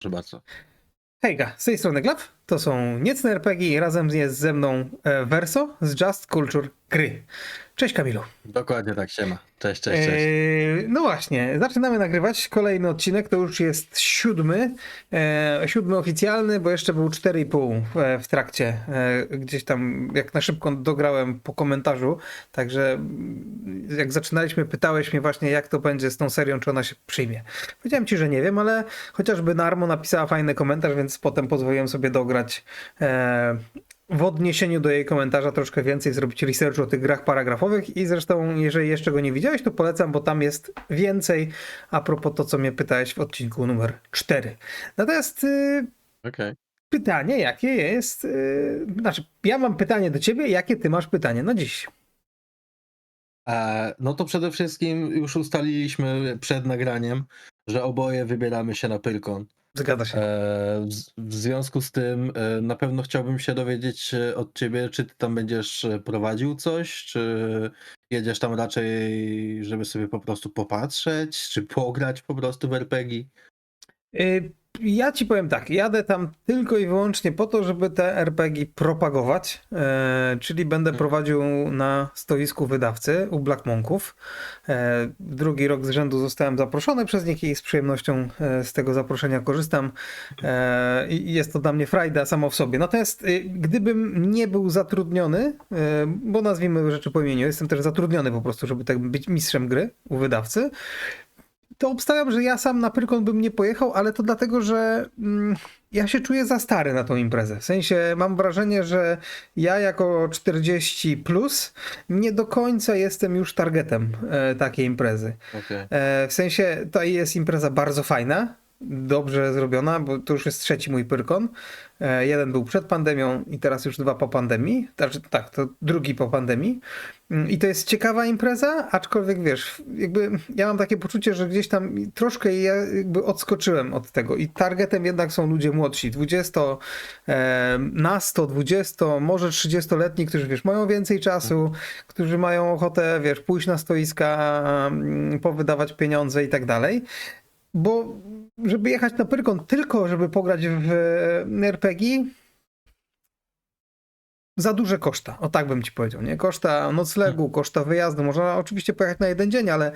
Proszę bardzo. Hejka, z tej strony Glab, to są Niecne RPG i razem jest ze mną e, Verso z Just Culture Gry. Cześć Kamilu. Dokładnie tak, siema. Cześć, cześć, cześć. E, no właśnie, zaczynamy nagrywać kolejny odcinek, to już jest siódmy, e, siódmy oficjalny, bo jeszcze był 4,5 w, w trakcie, e, gdzieś tam jak na szybko dograłem po komentarzu, także mm, jak zaczynaliśmy pytałeś mnie właśnie jak to będzie z tą serią, czy ona się przyjmie. Powiedziałem ci, że nie wiem, ale chociażby Narmo napisała fajny komentarz, więc potem pozwoliłem sobie dograć e, w odniesieniu do jej komentarza troszkę więcej zrobić researchu o tych grach paragrafowych i zresztą jeżeli jeszcze go nie widziałeś, to polecam, bo tam jest więcej a propos to, co mnie pytałeś w odcinku numer 4. Natomiast y, Okej. pytanie, jakie jest, y, znaczy ja mam pytanie do ciebie, jakie ty masz pytanie na dziś? E, No to przede wszystkim już ustaliliśmy przed nagraniem, że oboje wybieramy się na Pyrkon. Zgadza się. E, w, związku z tym e, na pewno chciałbym się dowiedzieć e, od ciebie, czy ty tam będziesz e, prowadził coś, czy jedziesz tam raczej, żeby sobie po prostu popatrzeć, czy pograć po prostu w RPG. Y, Ja ci powiem tak, jadę tam tylko i wyłącznie po to, żeby te RPG propagować, e, czyli będę Mhm. prowadził na stoisku wydawcy u Black Monków. E, drugi rok z rzędu zostałem zaproszony przez nich i z przyjemnością e, z tego zaproszenia korzystam. E, I jest to dla mnie frajda samo w sobie. Natomiast y, gdybym nie był zatrudniony, e, bo nazwijmy rzeczy po imieniu, jestem też zatrudniony po prostu, żeby tak być mistrzem gry u wydawcy, to obstawiam, że ja sam na Pyrkon bym nie pojechał, ale to dlatego, że mm, ja się czuję za stary na tą imprezę. W sensie mam wrażenie, że ja jako 40 plus nie do końca jestem już targetem e, takiej imprezy. Okej. E, w sensie to jest impreza bardzo fajna, dobrze zrobiona, bo to już jest trzeci mój Pyrkon. E, jeden był przed pandemią i teraz już dwa po pandemii. Znaczy, tak, to drugi po pandemii. Mm, I to jest ciekawa impreza, aczkolwiek wiesz, jakby ja mam takie poczucie, że gdzieś tam troszkę ja jakby odskoczyłem od tego i targetem jednak są ludzie młodsi, 20, e, na 100, 20, może 30-letni, którzy wiesz, mają więcej czasu, którzy mają ochotę, wiesz, pójść na stoiska, mm, powydawać pieniądze i tak dalej. Bo żeby jechać na Pyrkon tylko, żeby pograć w e, RPG, za duże koszta. O tak bym ci powiedział, nie? Koszta noclegu, koszta wyjazdu. Można oczywiście pojechać na jeden dzień, ale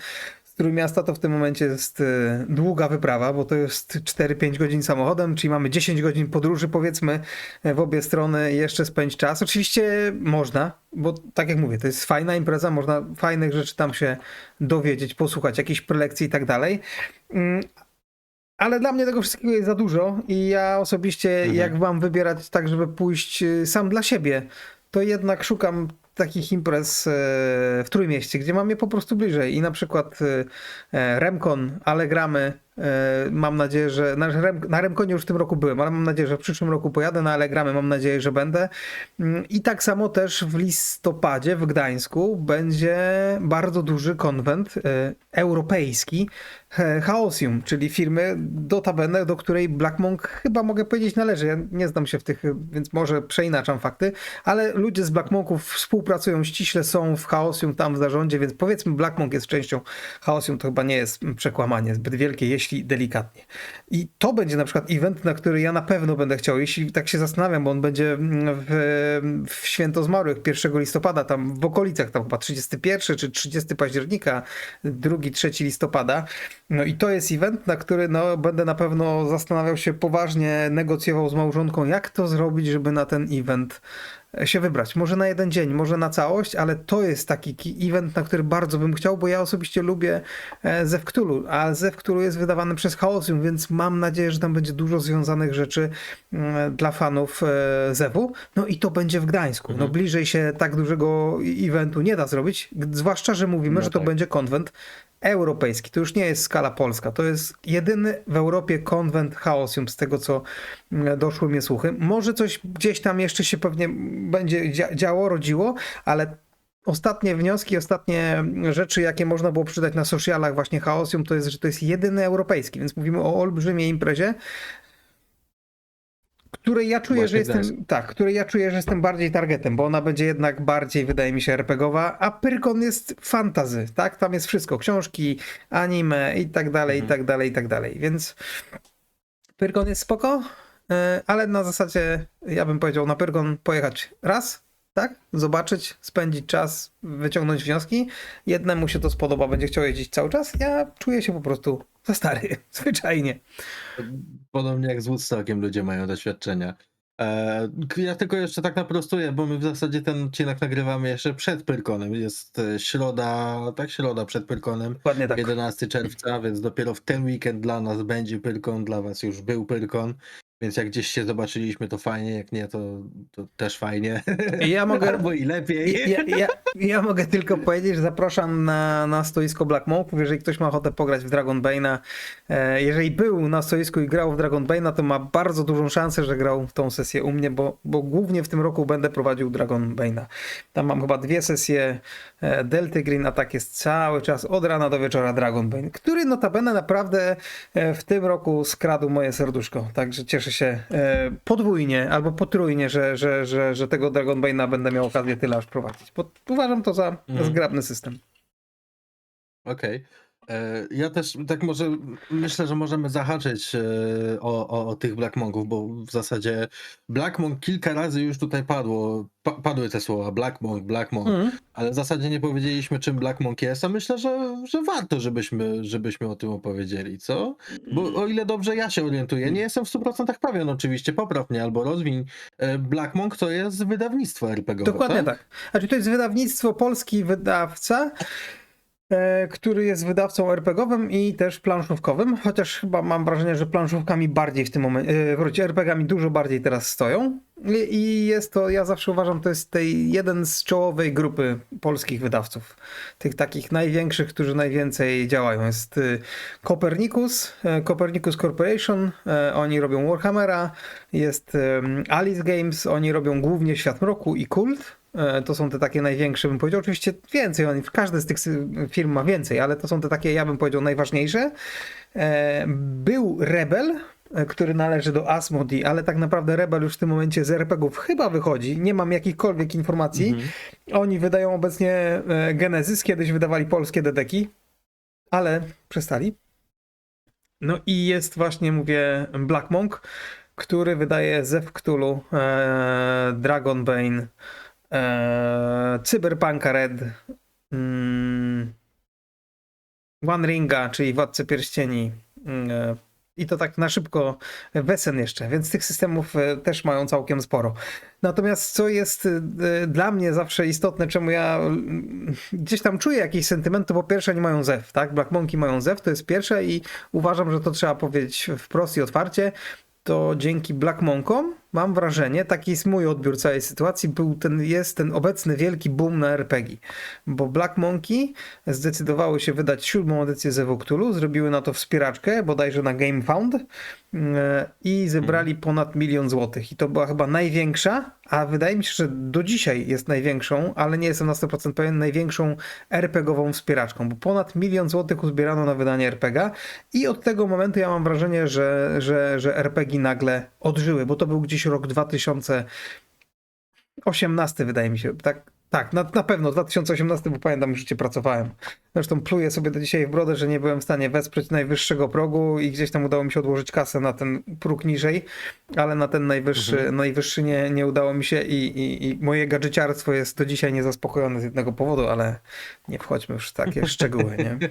Trójmiasta to w tym momencie jest e, długa wyprawa, bo to jest 4-5 godzin samochodem, czyli mamy 10 godzin podróży powiedzmy w obie strony jeszcze spędzić czas. Oczywiście można, bo tak jak mówię, to jest fajna impreza, można fajnych rzeczy tam się dowiedzieć, posłuchać, jakichś prelekcji i tak dalej. Mm, ale dla mnie tego wszystkiego jest za dużo i ja osobiście, Mhm. jak mam wybierać tak, żeby pójść y, sam dla siebie, to jednak szukam takich imprez e, w Trójmieście, gdzie mam je po prostu bliżej. I na przykład e, Remkon, Allegramy, mam nadzieję, że na, Rem, na Remkonie już w tym roku byłem, ale mam nadzieję, że w przyszłym roku pojadę na Allegramy, mam nadzieję, że będę. Mm, I tak samo też w listopadzie w Gdańsku będzie bardzo duży konwent e, europejski e, Chaosium, czyli firmy notabene, do której Black Monk chyba mogę powiedzieć należy. Ja nie znam się w tych, więc może przeinaczam fakty, ale ludzie z Black Monków współpracują ściśle, są w Chaosium tam w zarządzie, więc powiedzmy Black Monk jest częścią Chaosium, to chyba nie jest przekłamanie zbyt wielkie, jeśli delikatnie. I to będzie na przykład event, na który ja na pewno będę chciał, jeśli tak się zastanawiam, bo on będzie w, w Święto Zmarłych 1 listopada, tam w okolicach, tam chyba 31 czy 30 października, 2-3 listopada. No i to jest event, na który no, będę na pewno zastanawiał się poważnie, negocjował z małżonką, jak to zrobić, żeby na ten event się wybrać. Może na jeden dzień, może na całość, ale to jest taki ki- event, na który bardzo bym chciał, bo ja osobiście lubię e, Zew Cthulhu, a Zew Cthulhu jest wydawany przez Chaosium, więc mam nadzieję, że tam będzie dużo związanych rzeczy mm, dla fanów e, Zewu. No i to będzie w Gdańsku. No Mhm. bliżej się tak dużego eventu nie da zrobić, zwłaszcza, że mówimy, No że to tak. będzie konwent europejski. To już nie jest skala polska. To jest jedyny w Europie konwent Chaosium, z tego co mm, doszły mnie słuchy. Może coś gdzieś tam jeszcze się pewnie będzie dzia- działo, rodziło, ale ostatnie wnioski, ostatnie rzeczy, jakie można było przydać na socialach właśnie Chaosium, to jest, że to jest jedyny europejski, więc mówimy o olbrzymiej imprezie, której ja czuję, Właśnie że jestem, Gdańsk. tak, której ja czuję, że jestem bardziej targetem, bo ona będzie jednak bardziej, wydaje mi się, RPGowa, a Pyrkon jest fantazy, tak? Tam jest wszystko, książki, anime i tak dalej, i Mhm. tak dalej, i tak dalej, więc Pyrgon jest spoko, e, ale na zasadzie ja bym powiedział na Pyrgon pojechać raz, tak? Zobaczyć, spędzić czas, wyciągnąć wnioski. Jednemu się to spodoba, będzie chciał jeździć cały czas. Ja czuję się po prostu za stary, zwyczajnie. Podobnie jak z Woodstockiem ludzie mają doświadczenia. E, Ja tylko jeszcze tak naprostuję, bo my w zasadzie ten odcinek nagrywamy jeszcze przed Pyrkonem. Jest e, środa, tak środa przed Pyrkonem, Dokładnie tak. 11 czerwca, więc dopiero w ten weekend dla nas będzie Pyrkon, dla was już był Pyrkon. Więc jak gdzieś się zobaczyliśmy, to fajnie, jak nie, to, to też fajnie. Ja mogę, Albo i lepiej. ja, ja, ja mogę tylko powiedzieć, że zapraszam na, na stoisko Black Monków, jeżeli ktoś ma ochotę pograć w Dragon Bane'a. E, jeżeli był na stoisku i grał w Dragon Bane'a, to ma bardzo dużą szansę, że grał w tą sesję u mnie, bo, bo głównie w tym roku będę prowadził Dragon Bane'a. Tam mam chyba dwie sesje e, Delta Green, a tak jest cały czas od rana do wieczora Dragon Bane, który notabene naprawdę e, w tym roku skradł moje serduszko. Także cieszę się e, podwójnie albo potrójnie, że, że, że, że tego Dragon Bane'a będę miał okazję tyle aż prowadzić. Bo uważam to za Mhm. zgrabny system. Okej. E, Ja też tak może myślę, że możemy zahaczyć e, o, o, o tych Black Monków, bo w zasadzie Black Monk kilka razy już tutaj padło, pa, padły te słowa Black Monk, Black Monk, Mhm. ale w zasadzie nie powiedzieliśmy czym Black Monk jest, a myślę, że, że warto, żebyśmy, żebyśmy o tym opowiedzieli, co? Bo o ile dobrze ja się orientuję, nie jestem w 100% pewien oczywiście, popraw mnie albo rozwiń. E, Black Monk to jest wydawnictwo RPG. Dokładnie tak. Znaczy to jest wydawnictwo, polski wydawca, który jest wydawcą RPGowym i też planszówkowym, chociaż chyba mam wrażenie, że planszówkami bardziej w tym momencie, wróci, RPGami dużo bardziej teraz stoją. I, jest to, ja zawsze uważam, to jest tej jeden z czołowej grupy polskich wydawców. Tych takich największych, którzy najwięcej działają. Jest y, Copernicus, e, Copernicus Corporation, e, oni robią Warhammera, jest Alice Games, oni robią głównie Świat Mroku i Kult. E, To są te takie największe, bym powiedział. Oczywiście więcej, każdy z tych firm ma więcej, ale to są te takie, ja bym powiedział, najważniejsze. E, Był Rebel, e, który należy do Asmodee, ale tak naprawdę Rebel już w tym momencie z RPGów chyba wychodzi. Nie mam jakichkolwiek informacji. Mhm. Oni wydają obecnie Genesis, kiedyś wydawali polskie dedeki, ale przestali. No i jest właśnie, mówię, Black Monk, który wydaje Zew Cthulhu, Dragon Bane, e, Cyberpunka Red, mm, One Ringa, czyli Władcy Pierścieni. mm, E, I to tak na szybko Wesen jeszcze, więc tych systemów e, też mają całkiem sporo. Natomiast co jest e, dla mnie zawsze istotne, czemu ja mm, gdzieś tam czuję jakiś sentyment, to po pierwsze nie mają zew, tak? Black Monkey mają zew, to jest pierwsze i uważam, że to trzeba powiedzieć wprost i otwarcie. To dzięki Black Monkom mam wrażenie, taki jest mój odbiór całej sytuacji, był ten, jest ten obecny wielki boom na RPG. Bo Black Monkey zdecydowały się wydać siódmą edycję Cthulhu, zrobiły na to wspieraczkę, bodajże na GameFound e, i zebrali ponad milion złotych. I to była chyba największa, a wydaje mi się, że do dzisiaj jest największą, ale nie jestem na 100% pewien, największą RPGową wspieraczką, bo ponad milion złotych uzbierano na wydanie RPG i od tego momentu ja mam wrażenie, że, że, że RPG nagle odżyły, bo to był gdzieś rok 2018 wydaje mi się, tak? Tak, na, na pewno 2018, bo pamiętam, że życie pracowałem. Zresztą pluję sobie do dzisiaj w brodę, że nie byłem w stanie wesprzeć najwyższego progu i gdzieś tam udało mi się odłożyć kasę na ten próg niżej, ale na ten najwyższy, Mhm. najwyższy nie, nie udało mi się i, i, i moje gadżeciarstwo jest do dzisiaj niezaspokojone z jednego powodu, ale nie wchodźmy już w takie szczegóły, nie?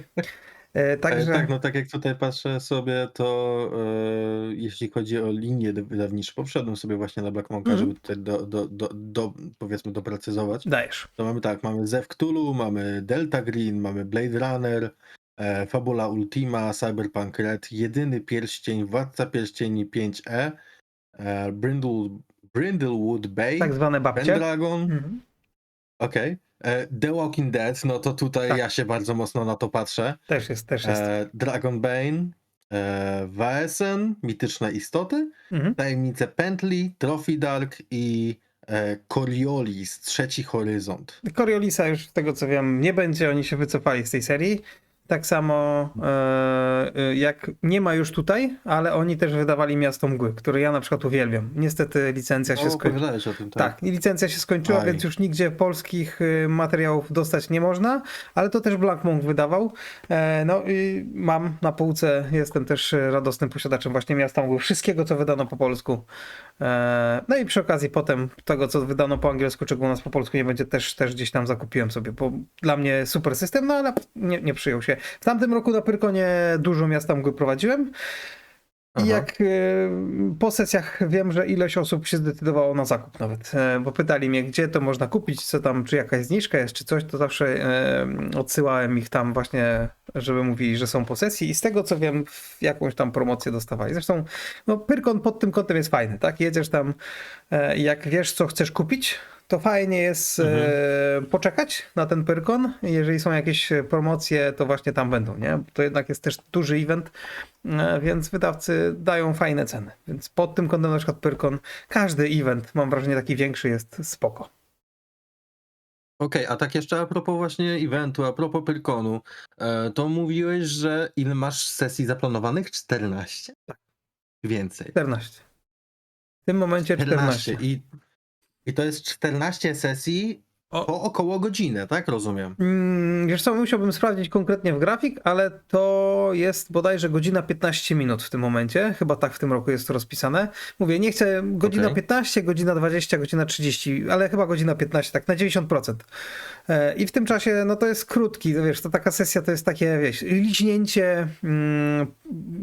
E, Także... Także Tak, no tak jak tutaj patrzę sobie, to e, jeśli chodzi o linię wydawniczą, bo wszedłem sobie właśnie na Black Monka, Mhm. żeby tutaj do, do, do, do, powiedzmy doprecyzować. dajesz. To mamy tak, mamy Zew Cthulhu, mamy Delta Green, mamy Blade Runner, e, Fabula Ultima, Cyberpunk Red, Jedyny Pierścień, Władca Pierścieni 5e, e, Brindle, Brindlewood Bay, Tak zwane babcie. Pendragon, Mhm. okej. E, The Walking Dead, no to tutaj Tak. ja się bardzo mocno na to patrzę. Też jest, też jest. E, Dragonbane, e, Waesen, Mityczne Istoty, Mhm. Tajemnice Pętli, Trophy Dark i e, Coriolis, Trzeci Horyzont. Coriolisa już z tego co wiem nie będzie, oni się wycofali z tej serii. Tak samo e, e, jak nie ma już tutaj, ale oni też wydawali Miasto Mgły, które ja na przykład uwielbiam. Niestety licencja się skończyła. tak? Tak, licencja się skończyła, Aj. więc już nigdzie polskich y, materiałów dostać nie można, ale to też Black Monk wydawał. E, No i mam na półce, jestem też radosnym posiadaczem właśnie Miasta Mgły, wszystkiego co wydano po polsku. No i przy okazji potem tego co wydano po angielsku, czego u nas po polsku nie będzie, też, też gdzieś tam zakupiłem sobie, bo dla mnie super system, no ale nie, nie przyjął się. W tamtym roku na Pyrkonie dużo Miasta Mgły prowadziłem. I Aha. jak y, po sesjach wiem, że ileś osób się zdecydowało na zakup nawet, e, bo pytali mnie, gdzie to można kupić, co tam, czy jakaś zniżka jest, czy coś, to zawsze e, odsyłałem ich tam właśnie, żeby mówili, że są po sesji i z tego co wiem, jakąś tam promocję dostawali. Zresztą no, Pyrkon pod tym kątem jest fajny, tak? Jedziesz tam e, jak wiesz, co chcesz kupić, to fajnie jest e, poczekać na ten Pyrkon. Jeżeli są jakieś e, promocje, to właśnie tam będą, nie? To jednak jest też duży event, e, więc wydawcy dają fajne ceny. Więc pod tym kątem na przykład Pyrkon, każdy event, mam wrażenie, taki większy jest spoko. Okej, a tak jeszcze a propos właśnie eventu, a propos Pyrkonu, e, to mówiłeś, że ile masz sesji zaplanowanych? 14? Tak. Więcej. 14. W tym momencie 14. I, I to jest 14 sesji O. po około godzinę, tak? Rozumiem. Mm, Wiesz co, musiałbym sprawdzić konkretnie w grafik, ale to jest bodajże godzina 15 minut w tym momencie. Chyba tak w tym roku jest to rozpisane. Mówię, nie chcę godzina Okej. 15, godzina 20, godzina 30, ale chyba godzina 15, tak na 90%. E, I w tym czasie, no to jest krótki, to wiesz, to taka sesja to jest takie, wiesz, liźnięcie, mm,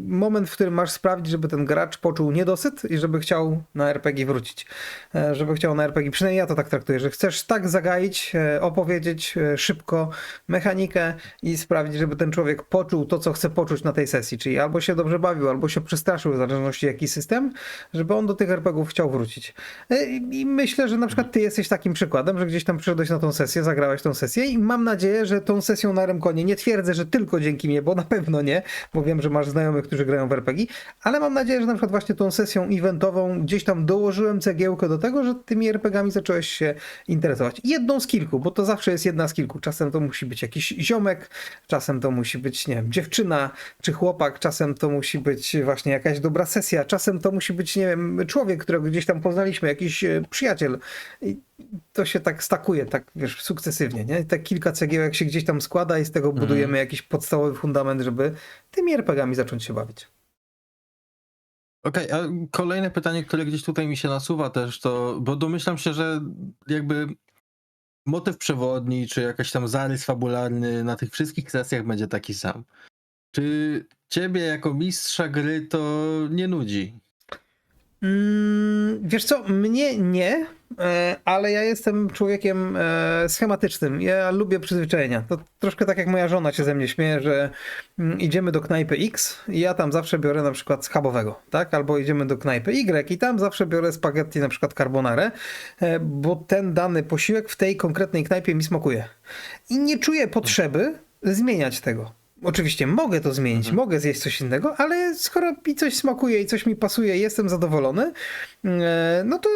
moment, w którym masz sprawdzić, żeby ten gracz poczuł niedosyt i żeby chciał na RPG wrócić. E, Żeby chciał na RPG, przynajmniej ja to tak traktuję, że chcesz tak zagaić, e, opowiedzieć e, szybko mechanikę i sprawić, żeby ten człowiek poczuł to, co chce poczuć na tej sesji, czyli albo się dobrze bawił, albo się przestraszył, w zależności jaki system, żeby on do tych RPGów chciał wrócić. E, I myślę, że na przykład ty jesteś takim przykładem, że gdzieś tam przyszedłeś na tą sesję, zagrałeś tą sesję i mam nadzieję, że tą sesją na Remkonie, nie twierdzę, że tylko dzięki mnie, bo na pewno nie, bo wiem, że masz znajomych, którzy grają w RPG, ale mam nadzieję, że na przykład właśnie tą sesją eventową gdzieś tam dołożyłem cegiełkę do tego, że tymi RPGami zacząłeś się interesować. Jedną z kilku, bo to zawsze jest jedna z kilku. Czasem to musi być jakiś ziomek, czasem to musi być, nie wiem, dziewczyna czy chłopak, czasem to musi być właśnie jakaś dobra sesja, czasem to musi być, nie wiem, człowiek, którego gdzieś tam poznaliśmy, jakiś e, przyjaciel. I to się tak stakuje, tak wiesz, sukcesywnie, nie? Tak kilka cegiełek się gdzieś tam składa i z tego budujemy jakiś podstawowy fundament, żeby tymi RPGami zacząć się bawić. Okej, a kolejne pytanie, które gdzieś tutaj mi się nasuwa też, to, bo domyślam się, że jakby motyw przewodni, czy jakiś tam zarys fabularny na tych wszystkich sesjach będzie taki sam. Czy ciebie jako mistrza gry to nie nudzi? Mm, wiesz co, mnie nie, e, ale ja jestem człowiekiem e, schematycznym. Ja lubię przyzwyczajenia. To troszkę tak jak moja żona się ze mnie śmieje, że mm, idziemy do knajpy X i ja tam zawsze biorę na przykład schabowego, tak? Albo idziemy do knajpy Y i tam zawsze biorę spaghetti na przykład carbonare, bo ten dany posiłek w tej konkretnej knajpie mi smakuje. I nie czuję potrzeby zmieniać tego. Oczywiście mogę to zmienić, mogę zjeść coś innego, ale skoro mi coś smakuje i coś mi pasuje jestem zadowolony, e, no to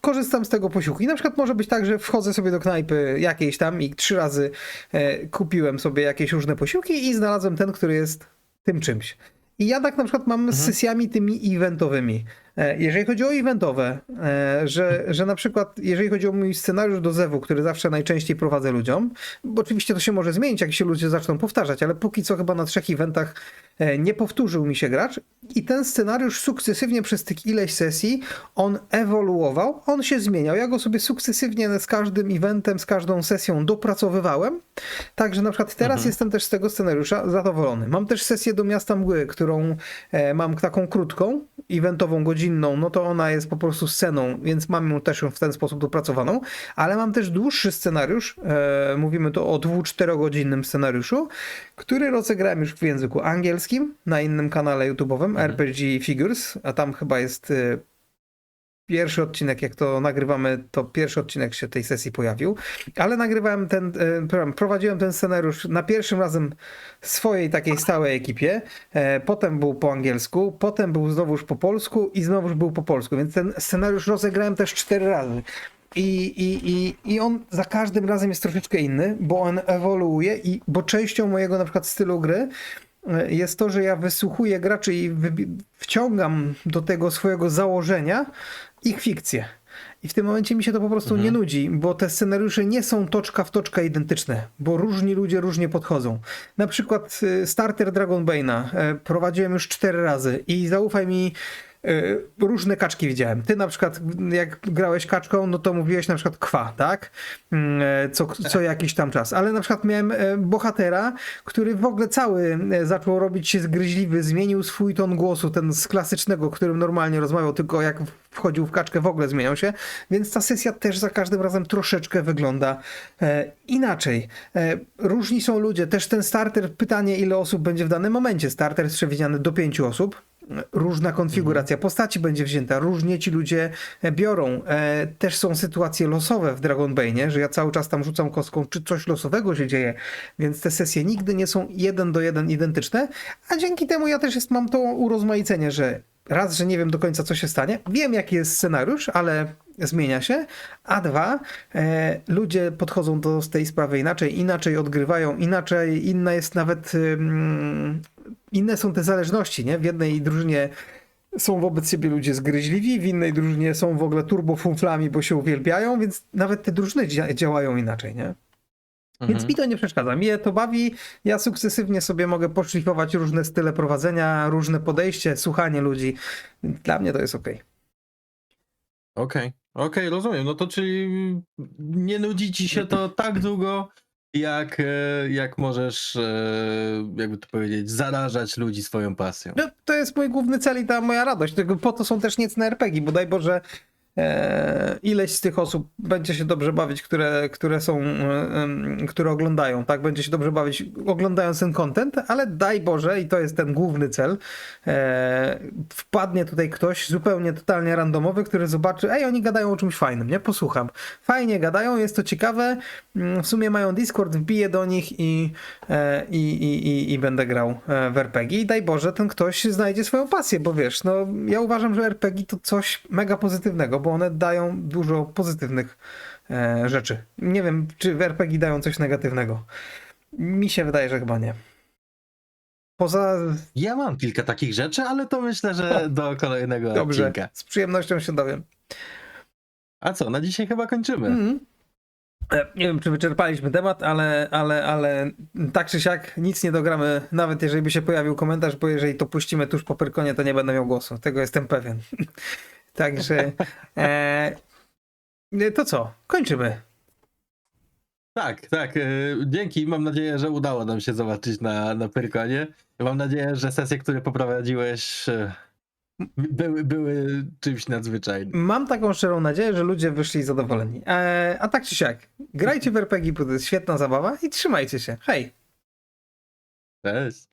korzystam z tego posiłku. I na przykład może być tak, że wchodzę sobie do knajpy jakiejś tam i trzy razy e, kupiłem sobie jakieś różne posiłki i znalazłem ten, który jest tym czymś. I ja tak na przykład mam z sesjami tymi eventowymi. E, Jeżeli chodzi o eventowe, e, że, że na przykład jeżeli chodzi o mój scenariusz do Zewu, który zawsze najczęściej prowadzę ludziom, bo oczywiście to się może zmienić, jak się ludzie zaczną powtarzać, ale póki co chyba na trzech eventach e, nie powtórzył mi się gracz i ten scenariusz sukcesywnie przez tych ileś sesji on ewoluował, on się zmieniał. Ja go sobie sukcesywnie z każdym eventem, z każdą sesją dopracowywałem. Także na przykład teraz jestem też z tego scenariusza zadowolony. Mam też sesję do Miasta Mgły, którą mam taką krótką, eventową, godzinną, no to ona jest po prostu sceną, więc mam ją też w ten sposób dopracowaną, ale mam też dłuższy scenariusz, e, mówimy tu o dwu-czterogodzinnym scenariuszu, który rozegrałem już w języku angielskim na innym kanale YouTube'owym, RPG Figures, a tam chyba jest e, pierwszy odcinek, jak to nagrywamy, to pierwszy odcinek się tej sesji pojawił, ale nagrywałem ten, e, prowadziłem ten scenariusz na pierwszym razem swojej takiej stałej ekipie, e, potem był po angielsku, potem był znowuż po polsku i znowuż był po polsku, więc ten scenariusz rozegrałem też cztery razy. I, i, i, I on za każdym razem jest troszeczkę inny, bo on ewoluuje i bo częścią mojego na przykład stylu gry jest to, że ja wysłuchuję graczy i wciągam do tego swojego założenia ich fikcję. I w tym momencie mi się to po prostu nie nudzi, bo te scenariusze nie są toczka w toczka identyczne, bo różni ludzie różnie podchodzą. Na przykład y, starter Dragonbane'a e, prowadziłem już cztery razy i zaufaj mi, y, różne kaczki widziałem. Ty na przykład, jak grałeś kaczką, no to mówiłeś na przykład kwa, tak? Mm, e, Co, co jakiś tam czas. Ale na przykład miałem e, bohatera, który w ogóle cały e, zaczął robić się zgryźliwy, zmienił swój ton głosu, ten z klasycznego, którym normalnie rozmawiał, tylko jak wchodził w kaczkę w ogóle zmieniał się, więc ta sesja też za każdym razem troszeczkę wygląda e, inaczej. E, różni są ludzie, też ten starter, pytanie ile osób będzie w danym momencie. Starter jest przewidziany do pięciu osób. Różna konfiguracja postaci będzie wzięta, różnie ci ludzie biorą. E, też są sytuacje losowe w Dragonbane, że ja cały czas tam rzucam kostką, czy coś losowego się dzieje, więc te sesje nigdy nie są jeden do jeden identyczne, a dzięki temu ja też jest, mam to urozmaicenie, że raz, że nie wiem do końca, co się stanie. Wiem, jaki jest scenariusz, ale zmienia się. A dwa, e, ludzie podchodzą do tej sprawy inaczej, inaczej odgrywają, inaczej, inna jest nawet. ym, inne są te zależności, nie? W jednej drużynie są wobec siebie ludzie zgryźliwi, w innej drużynie są w ogóle turbofumflami, bo się uwielbiają, więc nawet te drużyny dzia- działają inaczej, nie? Więc Mhm. mi to nie przeszkadza. Mnie to bawi. Ja sukcesywnie sobie mogę poszlifować różne style prowadzenia, różne podejście, słuchanie ludzi. Dla mnie to jest ok. Okej, okej, rozumiem. No to czyli nie nudzi ci się to tak długo, jak, e, jak możesz, e, jakby to powiedzieć, zarażać ludzi swoją pasją. No, to jest mój główny cel i ta moja radość. Po to są też niecne RPG, bo daj Boże, ileś z tych osób będzie się dobrze bawić, które, które są, e, które oglądają, tak? Będzie się dobrze bawić oglądając ten content, ale daj Boże, i to jest ten główny cel, e, wpadnie tutaj ktoś zupełnie totalnie randomowy, który zobaczy, ej, oni gadają o czymś fajnym, nie? Posłucham. Fajnie gadają, jest to ciekawe, Mm, w sumie mają Discord, wbiję do nich i, e, i, i, i, i będę grał e, w RPG i daj Boże, ten ktoś znajdzie swoją pasję, bo wiesz, no ja uważam, że RPG to coś mega pozytywnego, bo one dają dużo pozytywnych e, rzeczy. Nie wiem, czy w RPG dają coś negatywnego. Mi się wydaje, że chyba nie. Poza... Ja mam kilka takich rzeczy, ale to myślę, że do kolejnego Dobrze, odcinka. z przyjemnością się dowiem. A co, na dzisiaj chyba kończymy. E, Nie wiem, czy wyczerpaliśmy temat, ale, ale, ale tak czy siak nic nie dogramy, nawet jeżeli by się pojawił komentarz, bo jeżeli to puścimy tuż po Pyrkonie, to nie będę miał głosu. Tego jestem pewien. Także e, to co? Kończymy. Tak, tak. e, Dzięki. Mam nadzieję, że udało nam się zobaczyć na, na Pyrkonie. Mam nadzieję, że sesje, które poprowadziłeś, e, były, były czymś nadzwyczajnym. Mam taką szczerą nadzieję, że ludzie wyszli zadowoleni. E, a tak czy siak, grajcie w RPG, bo to jest świetna zabawa i trzymajcie się. Hej! Cześć.